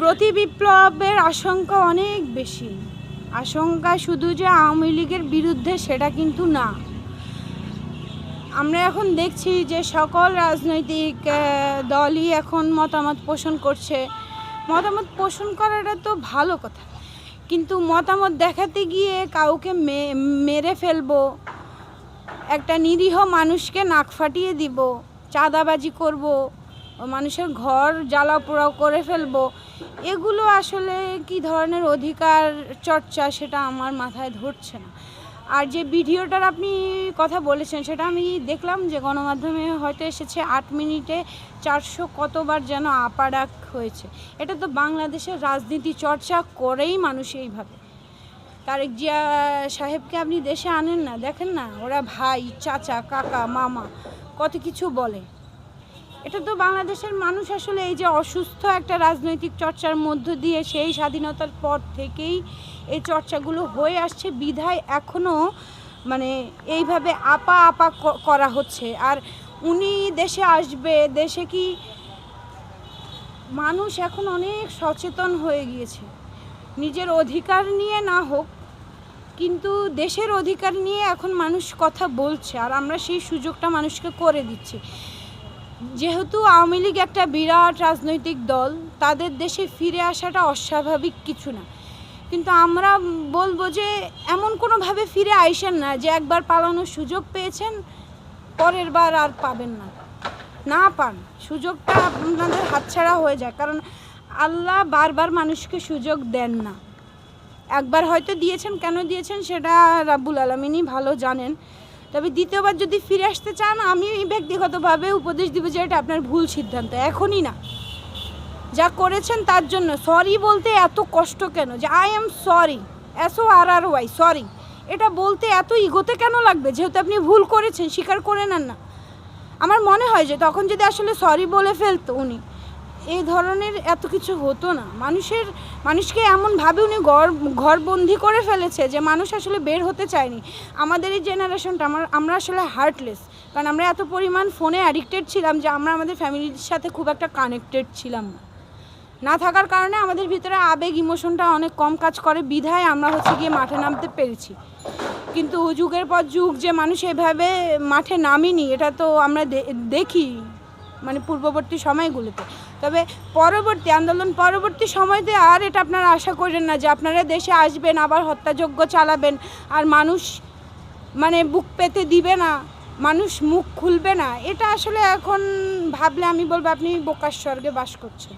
প্রতি বিপ্লবের আশঙ্কা অনেক বেশি। আশঙ্কা শুধু যে আওয়ামী লীগের বিরুদ্ধে সেটা কিন্তু না। আমরা এখন দেখছি যে সকল রাজনৈতিক দলই এখন মতামত পোষণ করছে। মতামত পোষণ করাটা তো ভালো কথা। কিন্তু মতামত দেখাতে গিয়ে কাউকে মেরে ফেলব, একটা নিরীহ মানুষকে নাক ফাটিয়ে দিব, চাঁদাবাজি করব, মানুষের ঘর জ্বালা পোড়াও করে ফেলব এগুলো আসলে কি ধরনের অধিকার চর্চা সেটা আমার মাথায় ধরছে না। আর যে ভিডিওটার আপনি কথা বলেছেন সেটা আমি দেখলাম যে গণমাধ্যমে হয়তো এসেছে আট মিনিটে চারশো কতবার যেন আপাডাক হয়েছে। এটা তো বাংলাদেশের রাজনীতি চর্চা করেই মানুষ এইভাবে। তারেক জিয়া সাহেবকে আপনি দেশে আনেন না, দেখেন না? ওরা ভাই, চাচা, কাকা, মামা, কত কিছু বলে। এটা তো বাংলাদেশের মানুষ আসলে এই যে অসুস্থ একটা রাজনৈতিক চর্চার মধ্য দিয়ে সেই স্বাধীনতার পর থেকেই এই চর্চাগুলো হয়ে আসছে, বিধায় এখনও মানে এইভাবে আপা আপা করা হচ্ছে। আর উনি দেশে আসবে, দেশে কি মানুষ এখন অনেক সচেতন হয়ে গিয়েছে। নিজের অধিকার নিয়ে না হোক, কিন্তু দেশের অধিকার নিয়ে এখন মানুষ কথা বলছে, আর আমরা সেই সুযোগটা মানুষকে করে দিচ্ছি। যেহেতু আওয়ামী লীগ একটা বিরাট রাজনৈতিক দল, তাদের দেশে ফিরে আসাটা অস্বাভাবিক কিছু না। কিন্তু আমরা বলব যে, এমন কোনোভাবে ফিরে আইসেন না যে একবার পালানোর সুযোগ পেয়েছেন, পরের বার আর পাবেন না। না পান। সুযোগটা আপনাদের হাতছাড়া হয়ে যায়। কারণ আল্লাহ বারবার মানুষকে সুযোগ দেন না। একবার হয়তো দিয়েছেন, কেন দিয়েছেন সেটা রাব্বুল আলমিনই ভালো জানেন। তবে দ্বিতীয়বার যদি ফিরে আসতে চান, আমি ব্যক্তিগতভাবে উপদেশ দিব যে এটা আপনার ভুল সিদ্ধান্ত, এখনই না। যা করেছেন তার জন্য। সরি বলতে এত কষ্ট কেন? যে I am sorry S O R R Y sorry এটা বলতে এত ইগোতে কেন লাগবে? যেহেতু আপনি ভুল করেছেন, স্বীকার করে নেন না। আমার মনে হয় যে তখন যদি আসলে সরি বলে ফেলতো উনি এই ধরনের এত কিছু হতো না। মানুষের, মানুষকে এমনভাবে উনি ঘর, ঘরবন্দি করে ফেলেছে যে মানুষ আসলে বের হতে চায়নি। আমাদের এই জেনারেশনটা আমার, আমরা আসলে হার্টলেস কারণ আমরা এত পরিমাণ ফোনে অ্যাডিক্টেড ছিলাম যে আমরা আমাদের ফ্যামিলির সাথে খুব একটা কানেক্টেড ছিলাম না। না থাকার কারণে আমাদের ভিতরে আবেগ ইমোশনটা অনেক কম কাজ করে। বিধায় আমরা হচ্ছে গিয়ে মাঠে নামতে পেরেছি। কিন্তু যুগের পর যুগ যে মানুষ এভাবে মাঠে নামিনি, এটা তো আমরা দেখি। মানে পূর্ববর্তী সময়গুলোতে। তবে পরবর্তী আন্দোলন, পরবর্তী সময়তে আর এটা আপনারা আশা করেন না যে আপনারা দেশে আসবেন, আবার হত্যাযোগ্য চালাবেন, আর মানুষ মানে বুক পেতে দিবে না, মানুষ মুখ খুলবে না। এটা আসলে এখন ভাবলে আমি বলব আপনি বোকার স্বর্গে বাস করছেন।